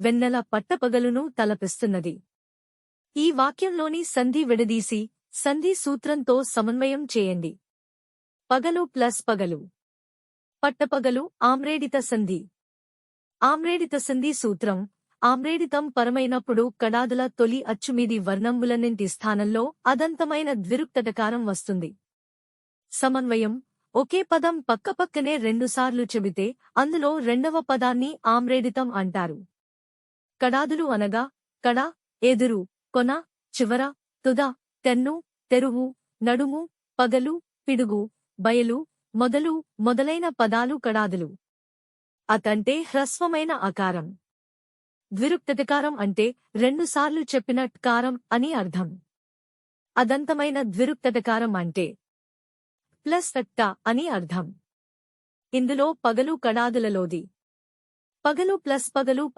వెన్నెల పట్టపగలును తలపిస్తున్నది. ఈ వాక్యంలోని సంధి విడదీసి సంధి సూత్రంతో సమన్వయం చేయండి. పగలు ప్లస్ పగలు. పట్టపగలు ఆమ్రేడిత సంధి. ఆమ్రేడిత సంధి సూత్రం ఆమ్రేడితం పరమైనప్పుడు కడాదుల తొలి అచ్చుమీది వర్ణంబులన్నింటి స్థానంలో అదంతమైన ద్విరుక్తటకారం వస్తుంది. సమన్వయం ఒకే పదం పక్కపక్కనే రెండుసార్లు చెబితే అందులో రెండవ పదాన్ని ఆమ్రేడితం అంటారు. కడాదులు అనగా కడ ఎదురు కొన చివర తుద తెన్ను తెరువు నడుము పగలు పిడుగు బయలు మొదలు మొదలైన పదాలు కడాదులు. అతంటే హ్రస్వమైన ఆకారం. ద్విరుక్తకారం అంటే రెండుసార్లు చెప్పిన కారం అని అర్థం. అదంతమైన ద్విరుక్తకారం అంటే ప్లస్ అట్ట అని అర్థం. ఇందులో పగలు కడాదులలోది. పగలు ప్లస్ పగలు